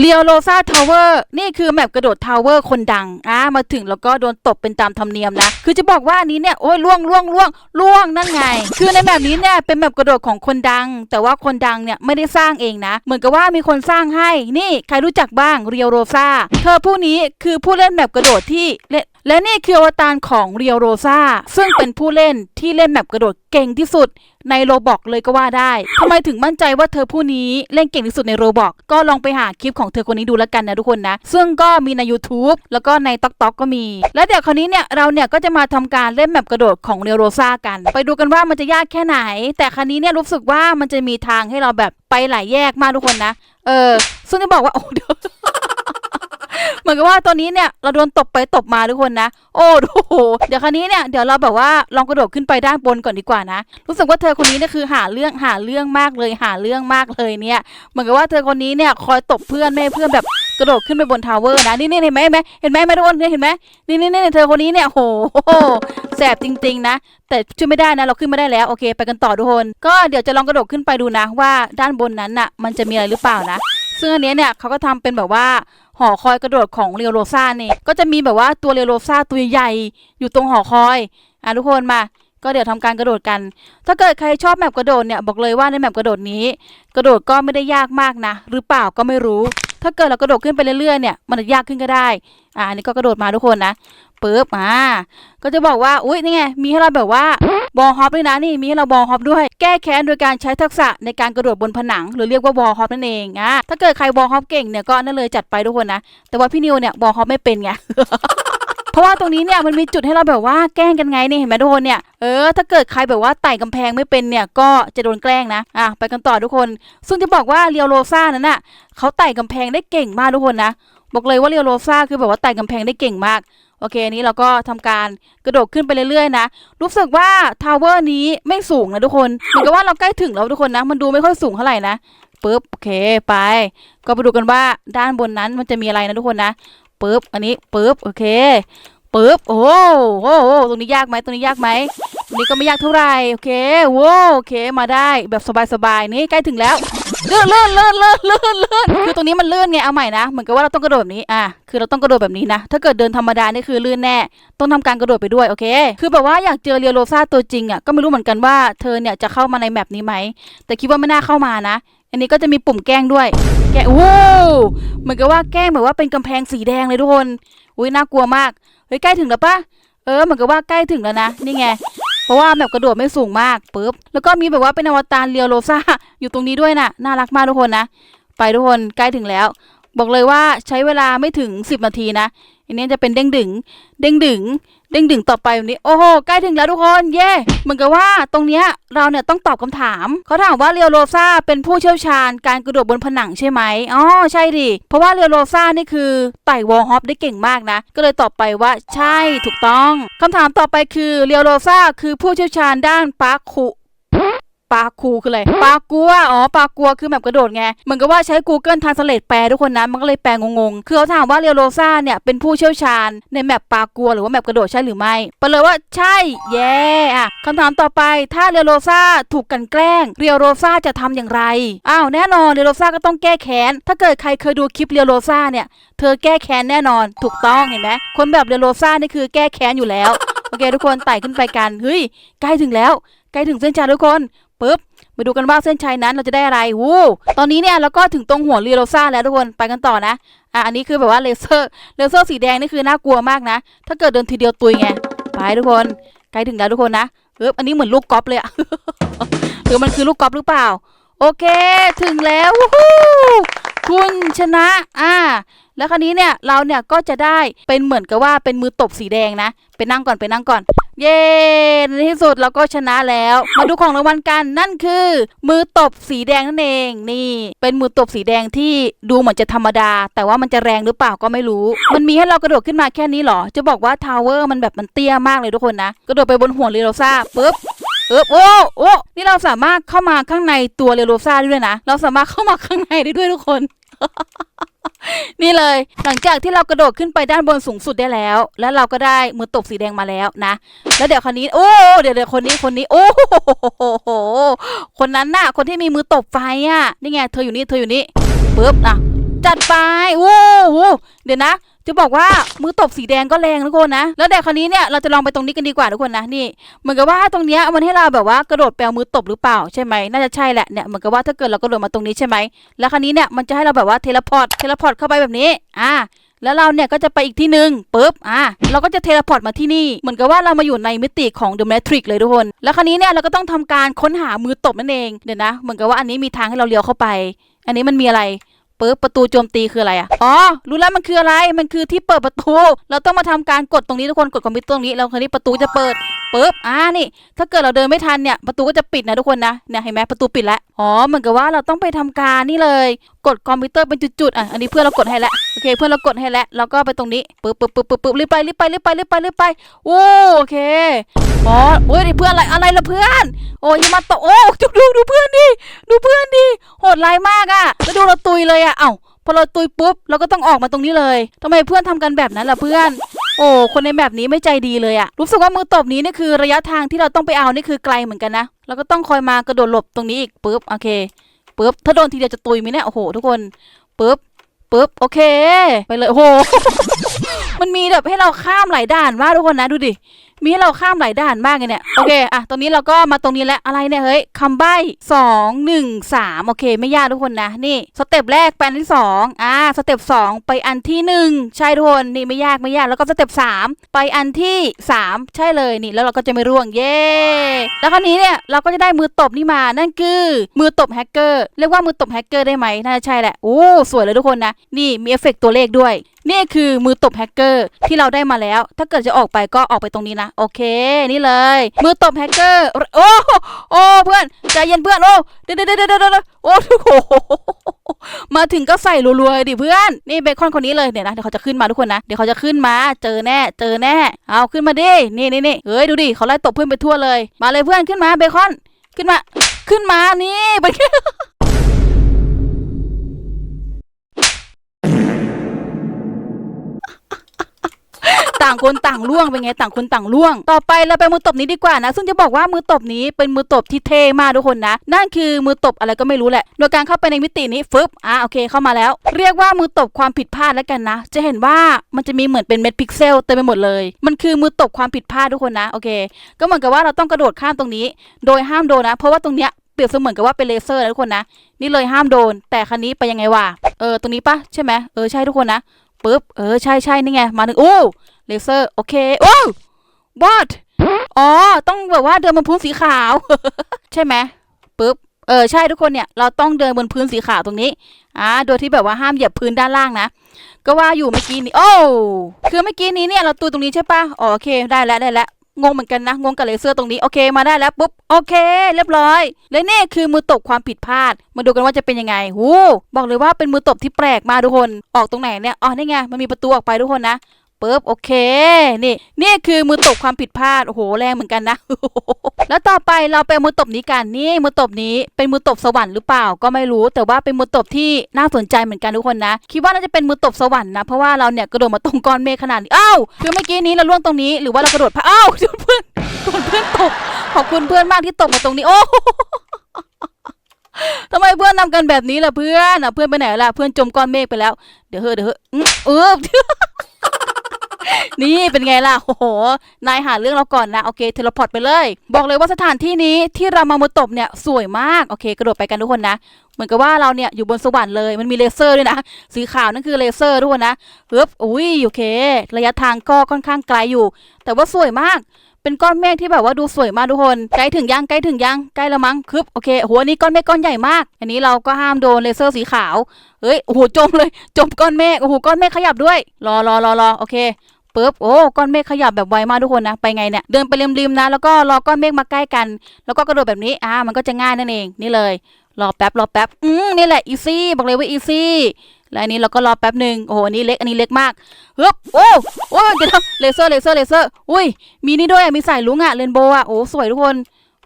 เรียวโรซาทาวเวอร์นี่คือแมปกระโดดทาวเวอร์คนดังอะมาถึงแล้วก็โดนตบเป็นตามธรรมเนียมนะ คือจะบอกว่าอันนี้เนี่ยโอ้ยล่วงล่วงล่วงล่วงนั่นไง คือในแบบนี้เนี่ยเป็นแบบกระโดดของคนดัง แต่ว่าคนดังเนี่ยไม่ได้สร้างเองนะ เหมือนกับว่ามีคนสร้างให้นี่ใครรู้จักบ้างเรียวโรซาเธอผู้นี้คือผู้เล่นแบบกระโดดที่เล่น และนี่คืออวตารของเรียวโรซาซึ่งเป็นผู้เล่นที่เล่นแบบกระโดดเก่งที่สุดในโรบอกเลยก็ว่าได้ทำไมถึงมั่นใจว่าเธอผู้นี้เล่นเก่งที่สุดในโรบอกก็ลองไปหาคลิปของเธอคนนี้ดูแล้วกันนะทุกคนนะ ซึ่งก็มีใน YouTube แล้วก็ใน t อก t อกก็มี และเดี๋ยวคราวนี้เนี่ยเราเนี่ยก็จะมาทำการเล่นแบบกระโดดของเรียวโรซากัน ไปดูกันว่ามันจะยากแค่ไหน แต่คราวนี้เนี่ยรู้สึกว่ามันจะมีทางให้เราแบบไปหลายแยกมากทุกคนนะ เออซึ่งจะบอกว่าโอ้เดี๋ยว มือนกับว่าตัวนี้เนี่ยเราโดนตบไปตบมาทุกคนนะ โอ้โห เดี๋ยวคราวนี้เนี่ยเดี๋ยวเราแบบว่าลองกระโดดขึ้นไปด้านบนก่อนดีกว่านะ รู้สึกว่าเธอคนนี้เนี่ยคือหาเรื่องหาเรื่องมากเลยหาเรื่องมากเลยเนี่ย เหมือนกับว่าเธอคนนี้เนี่ยคอยตบเพื่อนไม่เพื่อนแบบกระโดดขึ้นไปบนทาวเวอร์นะนี่นี่เห็นไหมเห็นไหมเห็นไหมไม่ทุกคนเห็นไหมนี่นี่นี่เธอคนนี้เนี่ยโหแสบจริง ๆ นะ แต่ช่วยไม่ได้นะเราขึ้นไม่ได้แล้วโอเค ไปกันต่อทุกคน ก็เดี๋ยวจะลองกระโดดขึ้นไปดูนะว่าด้านบนนั้นน่ะมันจะมีอะไรหรือเปล่านะ ซึ่งอันนี้เนี่ยเขาก็ทำเป็นแบบว่า หอคอยกระโดดของเรียวโรซ่านี่ก็จะมีแบบว่าตัวเรียวโรซ่าตัวใหญ่อยู่ตรงหอคอยอะทุกคนมา ก็เดี๋ยวทำการกระโดดกัน ถ้าเกิดใครชอบแมปกระโดดเนี่ยบอกเลยว่าในแมปกระโดดนี้ กระโดดก็ไม่ได้ยากมากนะ หรือเปล่าก็ไม่รู้ ถ้าเกิดเรากระโดดขึ้นไปเรื่อยๆเนี่ยมันจะยากขึ้นก็ได้ อ่าอันนี้ก็กระโดดมาทุกคนนะปึ๊บอ่าก็จะบอกว่าอุ้ยนี่ไงมีให้เราแบบว่าบอลฮอปด้วยนะนี่มีให้เราบอลฮอปด้วย แก้แค้นโดยการใช้ทักษะในการกระโดดบนผนัง หรือเรียกว่าบอลฮอปนั่นเองอะถ้าเกิดใครบอลฮอปเก่งเนี่ยก็นั่นเลยจัดไปทุกคนนะแต่ว่าพี่นิวเนี่ยบอลฮอปไม่เป็นไง ราะว่าตรงนี้เนี่ยมันมีจุดให้เราแบบว่าแกล้งกันไงเนี่ยเห็นไหมทุกคนเนี่ยเออถ้าเกิดใครแบบว่าไต่กำแพงไม่เป็นเนี่ยก็จะโดนแกล้งนะอะไปกันต่อทุกคน ซึ่งจะบอกว่าเรียวโรซ่านั้นน่ะเขาไต่กำแพงได้เก่งมากทุกคนนะบอกเลยว่าเรียวโรซ่าคือแบบว่าไต่กำแพงได้เก่งมากโอเคอันนี้เราก็ทำการกระโดดขึ้นไปเรื่อยๆนะ รู้สึกว่าทาวเวอร์นี้ไม่สูงนะทุกคนเหมือนกับว่าเราใกล้ถึงแล้วทุกคนนะ มันดูไม่ค่อยสูงเท่าไหร่นะปึ๊บโอเคไป ก็ไปดูกันว่าด้านบนนั้นมันจะมีอะไรนะทุกคนนะ ปึ๊บอันนี้ปึ๊บโอเคปึ๊บโอ้โหโอ้โหตรงนี้ยากไหมตรงนี้ยากไหมตรงนี้ก็ไม่ยากเท่าไหร่โอเคโว้โอเคมาได้แบบสบายๆนี่ใกล้ถึงแล้วเลื่อนเลื่อนเลื่อนเลื่อนเลื่อนเลื่อนคือตรงนี้มันเลื่อนไงเอาใหม่นะเหมือนกับว่าเราต้องกระโดดแบบนี้อะคือเราต้องกระโดดแบบนี้นะ ถ้าเกิดเดินธรรมดานี่คือลื่นแน่ ต้องทำการกระโดดไปด้วยโอเค คือแบบว่าอยากเจอเรียโรซาตัวจริงอะก็ไม่รู้เหมือนกันว่าเธอเนี่ยจะเข้ามาในแมปนี้ไหมแต่คิดว่าไม่น่าเข้ามานะ อันนี้ก็จะมีปุ่มแกล้งด้วย แกล้งโอ้เหมือนกับว่าแกล้งแบบว่าเป็นกำแพงสีแดงเลยทุกคน อุ้ยน่ากลัวมาก เฮ้ยใกล้ถึงแล้วปะเออเหมือนกับว่าใกล้ถึงแล้วนะ นี่ไง เพราะว่าแบบกระโดดไม่สูงมากปุ๊บ แล้วก็มีแบบว่าเป็นอวตารเรียวโรซ่าอยู่ตรงนี้ด้วยน่ะ น่ารักมากทุกคนนะ ไปทุกคนใกล้ถึงแล้ว บอกเลยว่าใช้เวลาไม่ถึง 10 นาทีนะอันนี้จะเป็นเด้งดึง เด้งดึง เด้งดึงต่อไปแบบนี้ โอ้โห ใกล้ถึงแล้วทุกคน เย่เหมือนกับว่าตรงเนี้ยเราเนี่ยต้องตอบคำถาม เขาถามว่าเรียวโรซ่าเป็นผู้เชี่ยวชาญการกระโดดบนผนังใช่ไหมอ๋อ ใช่ดิ เพราะว่าเรียวโรซ่านี่คือไต่วอลฮอปได้เก่งมากนะ ก็เลยตอบไปว่าใช่ถูกต้องคำถามต่อไปคือเรียวโรซ่าคือผู้เชี่ยวชาญด้านปาร์คุ ปาคูคืออะไรปากัวอ๋อปากัวคือแบบกระโดดไงเหมือนกับว่าใช้ Google Translate แปลทุกคนนะมันก็เลยแปลงงๆคือเขาถามว่าเรียวโรซ่าเนี่ยเป็นผู้เชี่ยวชาญในแมปปากัวหรือว่าแมปกระโดดใช่หรือไม่ไปเลยว่าใช่เย่อะคำถามต่อไปถ้าเรียวโรซ่าถูกกันแกล้ง เรียวโรซ่าจะทำอย่างไรอ้าวแน่นอนเรียวโรซ่าก็ต้องแก้แค้นถ้าเกิดใครเคยดูคลิปเรียวโรซ่าเนี่ยเธอแก้แค้นแน่นอนถูกต้องเห็นไหมคนแบบเรียวโรซ่านี่คือแก้แค้นอยู่แล้วโอเคทุกคนไต่ขึ้นไปกันเฮ้ยใกล้ถึงแล้วใกล้ถึงเส้นชัยทุกคน ปึ๊บมาดูกันว่าเส้นชัยนั้นเราจะได้อะไรวู้ตอนนี้เนี่ยเราก็ถึงตรงหัวเรือโรซ่าแล้วทุกคนไปกันต่อนะอะอันนี้คือแบบว่าเลเซอร์เลเซอร์สีแดงนี่คือน่ากลัวมากนะ ถ้าเกิดเดินทีเดียวตุยไงไปทุกคนใกล้ถึงแล้วทุกคนนะเอ๊บอันนี้เหมือนลูกกอล์ฟเลยอะหรือมันคือลูกกอล์ฟหรือเปล่า โอเค ถึงแล้ววู้ คุณชนะอ่าแล้วคราวนี้เนี่ยเราเนี่ยก็จะได้เป็นเหมือนกับว่าเป็นมือตบสีแดงนะไปนั่งก่อนไปนั่งก่อน เย้ในที่สุดเราก็ชนะแล้ว มาดูของรางวัลกันนั่นคือ มือตบสีแดงนั่นเองนี่ เป็นมือตบสีแดงที่ดูเหมือนจะธรรมดา แต่ว่ามันจะแรงหรือเปล่าก็ไม่รู้ มันมีให้เรากระโดดขึ้นมาแค่นี้เหรอ จะบอกว่าทาวเวอร์มันแบบมันเตี้ยมากเลยทุกคนนะกระโดดไปบนหัวเรโรซ่าปุ๊บเออโอ้โอ้นี่เราสามารถเข้ามาข้างในตัวเรโรซ่าได้ด้วยนะ เราสามารถเข้ามาข้างในได้ด้วยทุกคน นี่เลย หลังจากที่เรากระโดดขึ้นไปด้านบนสูงสุดได้แล้ว แล้วเราก็ได้มือตบสีแดงมาแล้วนะ แล้วเดี๋ยวคนนี้ โอ้ เดี๋ยวเดี๋ยวคนนี้คนนี้ โอ้โห คนนั้นน่ะ คนที่มีมือตบไฟอะ นี่ไง เธออยู่นี่ เธออยู่นี่ปึ๊บนะ จัดไปโอ้โหเดี๋ยวนะ จะบอกว่ามือตบสีแดงก็แรงทุกคนนะ แล้วแต่คราวนี้เนี่ยเราจะลองไปตรงนี้กันดีกว่าทุกคนนะนี่ เหมือนกับว่าตรงเนี้ยมันให้เราแบบว่ากระโดดแปลมือตบหรือเปล่าใช่ไหมน่าจะใช่แหละเนี่ยเหมือนกับว่าถ้าเกิดเรากระโดดมาตรงนี้ใช่ไหมแล้วคราวนี้เนี่ยมันจะให้เราแบบว่าเทเลพอร์ตเทเลพอร์ตเข้าไปแบบนี้อ่าแล้วเราเนี่ยก็จะไปอีกที่หนึ่งปุ๊บ อะ เราก็จะเทเลพอร์ตมาที่นี่ เหมือนกับว่าเรามาอยู่ในมิติของ The Matrix เลยทุกคน แล้วคราวนี้เนี่ยเราก็ต้องทำการค้นหามือตบนั่นเอง เดี๋ยวนะ เหมือนกับว่าอันนี้มีทางให้เราเลี้ยวเข้าไป อันนี้มันมีอะไร ปุ๊บประตูโจมตีคืออะไรอะอ๋อรู้แล้วมันคืออะไรมันคือที่เปิดประตู เราต้องมาทำการกดตรงนี้ทุกคนกดคอมพิวเตอร์ตรงนี้แล้วคราวนี้ประตูจะเปิดปิ๊บอ่านี่ ถ้าเกิดเราเดินไม่ทันเนี่ยประตูก็จะปิดนะทุกคนนะเนี่ยเห็นไหมประตูปิดแล้วอ๋อเหมือนกับว่าเราต้องไปทำการนี่เลย กดคอมพิวเตอร์เป็นจุดๆอะอันนี้เพื่อนเรากดให้แล้วโอเค เพื่อนเรากดให้แล้วแล้วก็ไปตรงนี้ปึ๊บปึ๊บปึ๊บปึ๊บปึ๊บรีบไปรีบไปรีบไปรีบไปรีบไปโอ้โอเคอ๋อโอ้ยเพื่อนอะไรอะไรล่ะเพื่อน โอ้ยมาตกโอ้ดูดูดูเพื่อนดิดูเพื่อนดิโหดร้ายมากอะแล้วดูเราตุยเลยอะเอ้าพอเราตุยปุ๊บเราก็ต้องออกมาตรงนี้เลยทำไมเพื่อนทำกันแบบนั้นล่ะเพื่อนโอ้คนในแบบนี้ไม่ใจดีเลยอะรู้สึกว่ามือตบนี้นี่คือระยะทางที่เราต้องไปเอานี่คือไกลเหมือนกันนะ แล้วก็ต้องคอยมากระโดดหลบตรงนี้อีกปุ๊บโอเค ปุ๊บถ้าโดนทีเดียวจะตุยไหมเนี่ยโอ้โหทุกคนปุ๊บปุ๊บโอเค ไปเลยโอ้โห มันมีแบบให้เราข้ามหลายด่านมากทุกคนนะดูดิ มีให้เราข้ามหลายด่านมากเลยเนี่ย โอเค อะตรงนี้เราก็มาตรงนี้แล้ว อะไรเนี่ย เฮ้ยคำใบ้สองหนึ่งสามโอเค ไม่ยากทุกคนนะ นี่ สเต็ปแรกไปอันที่สองอ่า สเต็ปสองไปอันที่หนึ่งใช่ทุกคน นี่ไม่ยากไม่ยาก แล้วก็สเต็ปสามไปอันที่สามใช่เลยนี่ แล้วเราก็จะไม่ร่วง เย้ แล้วคราวนี้เนี่ย เราก็จะได้มือตบนี่มา นั่นคือ มือตบแฮกเกอร์ เรียกว่ามือตบแฮกเกอร์ได้ไหมน่าจะใช่แหละ โอ้ สวยเลยทุกคนนะ นี่ มีเอฟเฟกต์ตัวเลขด้วย นี่คือมือตบแฮกเกอร์ที่เราได้มาแล้ว ถ้าเกิดจะออกไปก็ออกไปตรงนี้นะ โอเค นี่เลย มือตบแฮกเกอร์ โอ้โอ้เพื่อนใจเย็นเพื่อนโอ้เดี๋ยวเดี๋ยวเดี๋ยวเดี๋ยวโอ้โหมาถึงก็ใส่รัวๆดิเพื่อน นี่เบคอนคนนี้เลยเดี๋ยวนะเดี๋ยวเขาจะขึ้นมาทุกคนนะ เดี๋ยวเขาจะขึ้นมา เจอแน่ เจอแน่ เอาขึ้นมาดิ นี่นี่นี่เฮ้ยดูดิเขาไล่ตบเพื่อนไปทั่วเลย มาเลยเพื่อนขึ้นมาเบคอน ขึ้นมา ขึ้นมา นี่ไป ต่างคนต่างล่วงเป็นไงต่างคนต่างล่วง ต่อไปเราไปมือตบนี้ดีกว่านะ ซึ่งจะบอกว่ามือตบนี้เป็นมือตบที่เท่มากทุกคนนะ นั่นคือมือตบอะไรก็ไม่รู้แหละ โดยการเข้าไปในมิตินี้ฟึบอะโอเคเข้ามาแล้ว เรียกว่ามือตบความผิดพลาดแล้วกันนะ จะเห็นว่ามันจะมีเหมือนเป็นเม็ดพิกเซลเต็มไปหมดเลย มันคือมือตบความผิดพลาดทุกคนนะโอเค ก็เหมือนกับว่าเราต้องกระโดดข้ามตรงนี้ โดยห้ามโดนนะ เพราะว่าตรงเนี้ยเปรียบเสมือนกับว่าเป็นเลเซอร์นะทุกคนนะ นี่เลยห้ามโดน แต่คันนี้ไปยังไงวะเออตรงนี้ปะใช่ไหมเออใช่ทุกคนนะปึ๊บเออใช่ใช่นี่ไงมาถึงโอ้ เลเซอร์ โอเค โอ้ what อ๋อ ต้องแบบว่าเดินบนพื้นสีขาว ใช่ไหมปึ๊บ เออ ใช่ทุกคนเนี่ย เราต้องเดินบนพื้นสีขาวตรงนี้ อ่า โดยที่แบบว่าห้ามเหยียบพื้นด้านล่างนะ ก็ว่าอยู่เมื่อกี้นี้ โอ้ คือเมื่อกี้นี้เนี่ย เราตูตรงนี้ใช่ปะอ๋อ โอเค ได้แล้ว ได้แล้วงงเหมือนกันนะ งงกับเลเซอร์ตรงนี้ โอเค มาได้แล้วปุ๊บ โอเค เรียบร้อย และนี่คือมือตบความผิดพลาด มาดูกันว่าจะเป็นยังไงหูบอกเลยว่าเป็นมือตบที่แปลกมาทุกคน ออกตรงไหนเนี่ย อ๋อ นี่ไง มันมีประตูออกไปทุกคนนะ ปึ๊บโอเค นี่นี่คือมือตบความผิดพลาดโอ้โหแรงเหมือนกันนะ แล้วต่อไปเราไปมือตบนี้กันนี่มือตบนี้เป็นมือตบสวรรค์หรือเปล่าก็ไม่รู้ แต่ว่าเป็นมือตบที่น่าสนใจเหมือนกันทุกคนนะ คิดว่าน่าจะเป็นมือตบสวรรค์นะเพราะว่าเราเนี่ยกระโดดมาตรงก้อนเมฆขนาดนี้อ้าวคือเมื่อกี้นี้เราล่วงตรงนี้หรือว่าเรากระโดดพะอ้าวโดนเพื่อนโดนเพื่อนตบขอบคุณเพื่อนมากที่ตบมาตรงนี้โอ้ทำไมเพื่อนทำกันแบบนี้ล่ะเพื่อนอะเพื่อนไปไหนล่ะเพื่อนจมก้อนเมฆไปแล้ว เดี๋ยวเฮ้อเดี๋ยวเฮ้อะอื้อเออ นี่เป็นไงล่ะ โอ้โห นายหาเรื่องเราก่อนนะ โอเค เทเลพอร์ตไปเลย บอกเลยว่าสถานที่นี้ที่เรามามือตบเนี่ยสวยมาก โอเค กระโดดไปกันทุกคนนะ เหมือนกับว่าเราเนี่ยอยู่บนสวรรค์เลย มันมีเลเซอร์ด้วยนะ สีขาวนั่นคือเลเซอร์ทุกคนนะเฮ้บอุ้ย โอเค ระยะทางก็ค่อนข้างไกลอยู่ แต่ว่าสวยมาก เป็นก้อนเมฆที่แบบว่าดูสวยมากทุกคน ใกล้ถึงยัง ใกล้ถึงยัง ใกล้แล้วมั้งคึบโอเคโหอันนี้ก้อนเมฆก้อนใหญ่มาก อันนี้เราก็ห้ามโดนเลเซอร์สีขาว เฮ้ย โอ้โห จมเลย จมก้อนเมฆ โอ้โห ก้อนเมฆขยับด้วย รอรอรอรอโอเค ปุ๊บโอ้ก้อนเมฆขยับแบบไวมากทุกคนนะไปไงเนี่ยเดินไปริมๆนะ แล้วก็รอก้อนเมฆมาใกล้กัน แล้วก็กระโดดแบบนี้อ่ามันก็จะง่ายนั่นเองนี่เลย รอแป๊บรอแป๊บอืมนี่แหละอีซี่บอกเลยว่าอีซี่และอันนี้เราก็รอแป๊บหนึ่งโอ้โหอันนี้เล็กอันนี้เล็กมากฮึบโอ้โอ้ยเดี๋ยวนเลเซอร์เลเซอร์เลเซอร์อุ้ยมีนี่ด้วยมีสายลุงอะเรนโบว์อะโอ้สวยทุกคน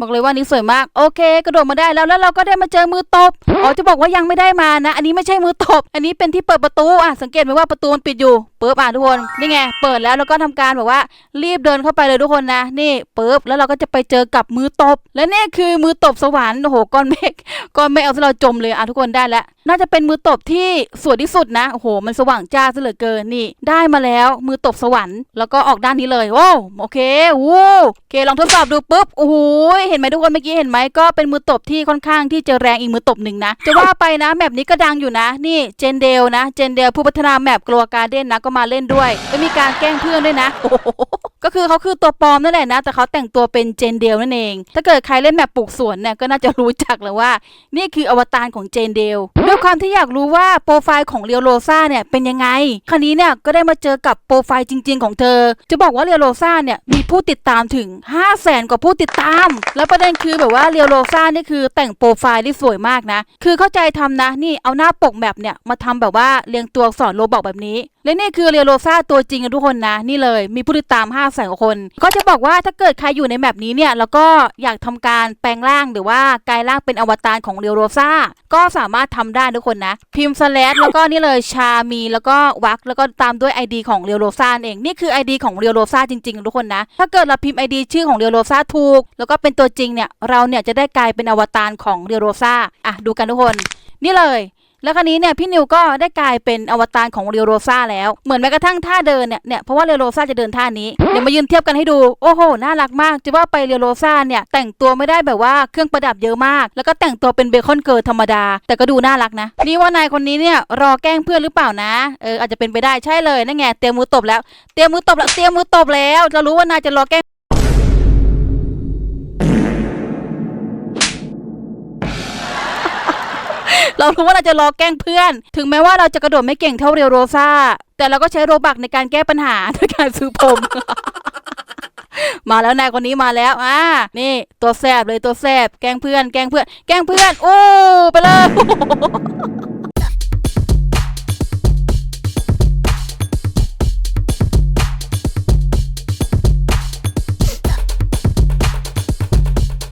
บอกเลยว่านี่สวยมากโอเค กระโดดมาได้แล้วแล้วเราก็ได้มาเจอมือตบอ๋อจะบอกว่ายังไม่ได้มานะ อันนี้ไม่ใช่มือตบ อันนี้เป็นที่เปิดประตูอะสังเกตไหมว่าประตูมันปิดอยู่ปุ๊บอะทุกคนนี่ไงเปิดแล้วแล้วก็ทำการแบบว่า รีบเดินเข้าไปเลยทุกคนนะนี่ปุ๊บแล้วเราก็จะไปเจอกับมือตบ และนี่คือมือตบสวรรค์โอ้โหก้อนเมฆก้อนเมฆเอาซะเราจมเลยอะทุกคนได้แล้ว น่าจะเป็นมือตบที่สวยที่สุดนะโอ้โห มันสว่างจ้าซะเหลือเกินนี่ ได้มาแล้วมือตบสวรรค์แล้วก็ออกด้านนี้เลยโอ้โอเควู้โอเคลองทดสอบดูปุ๊บโอ้โหเห็นไหมทุกคนเมื่อกี้เห็นไหมก็เป็นมือตบที่ค่อนข้างที่จะแรงอีกมือตบหนึ่งนะจะว่าไปนะแมปนี้ก็ดังอยู่นะ นี่เจนเดลนะเจนเดลผู้พัฒนาแมปกลัวการเด้นนะก็มาเล่นด้วยแล้วมีการแกล้งเพื่อนด้วยนะโก็คือเขาคือตัวปลอมนั่นแหละนะ แต่เขาแต่งตัวเป็นเจนเดลนั่นเอง ถ้าเกิดใครเล่นแมปปลูกสวนเนี่ยก็น่าจะรู้จักแล้วว่า นี่คืออวตารของเจนเดลด้วยความที่อยากรู้ว่าโปรไฟล์ของเรียวโรซาเนี่ยเป็นยังไง คราวนี้เนี่ยก็ได้มาเจอกับโปรไฟล์จริง ๆ ของเธอ จะบอกว่าเรียวโรซาเนี่ยมีผู้ติดตามถึง 5 0 0แสนกว่าผู้ติดตาม แล้วประเด็นคือแบบว่าเรียวโรซานี่คือแต่งโปรไฟล์ที่สวยมากนะ คือเข้าใจทำนะนี่เอาหน้าปกแมปเนี่ยมาทำแบบว่าเรียงตัวอักษรโลบอกแบบนี้ และนี่คือเรียวโรซาตัวจริงกันทุกคนนะนี่เลย มีผู้ติดตาม5 0 0แสนคน ก็จะบอกว่าถ้าเกิดใครอยู่ในแมปนี้เนี่ย แล้วก็อยากทำการแปลงร่างหรือว่ากลายร่างเป็นอวตารของเรียวโรซ่า ก็สามารถทำได้ทุกคนนะ พิมพ์สแลชแล้วก็นี่เลยชามีแล้วก็วักแล้วก็ตามด้วย ID ของเรียวโรซ่าเอง นี่คือ ID ของเรียวโรซ่าจริงๆ ทุกคนนะ ถ้าเกิดเราพิมพ์ ID ชื่อของเรียวโรซ่าถูก แล้วก็เป็นตัวจริงเนี่ย เราเนี่ยจะได้กลายเป็นอวตารของเรียวโรซ่าอะดูกันทุกคน นี่เลย แล้วคราวนี้เนี่ยพี่นิวก็ได้กลายเป็นอวตารของเรียวโรซาแล้วเหมือนแม้กระทั่งท่าเดินเนี่ยเนี่ยเพราะว่าเรียวโรซาจะเดินท่านี้เดี๋ยวมายืนเทียบกันให้ดูโอ้โหน่ารักมากจะว่าไปเรียวโรซาเนี่ยแต่งตัวไม่ได้แบบว่าเครื่องประดับเยอะมาก แล้วก็แต่งตัวเป็นเบคอนเกิร์ธรรมดา แต่ก็ดูน่ารักนะนี่ว่านายคนนี้เนี่ยรอแกล้งเพื่อนหรือเปล่านะเอออาจจะเป็นไปได้ใช่เลยนั่นไงเตรียมมือตบแล้วเตรียมมือตบแล้วเตรียมมือตบแล้วเรารู้ว่านายจะรอแกล้ง เรารู้ว่าเราจะรอแกล้งเพื่อน ถึงแม้ว่าเราจะกระโดดไม่เก่งเท่าเรียวโรซาแต่เราก็ใช้โรบักในการแก้ปัญหาด้วยการซื้อผม มาแล้วนายคนนี้มาแล้วอ่านี่ตัวแสบเลยตัวแสบแกล้งเพื่อน แกล้งเพื่อน แกล้งเพื่อน โอ้ไปเลย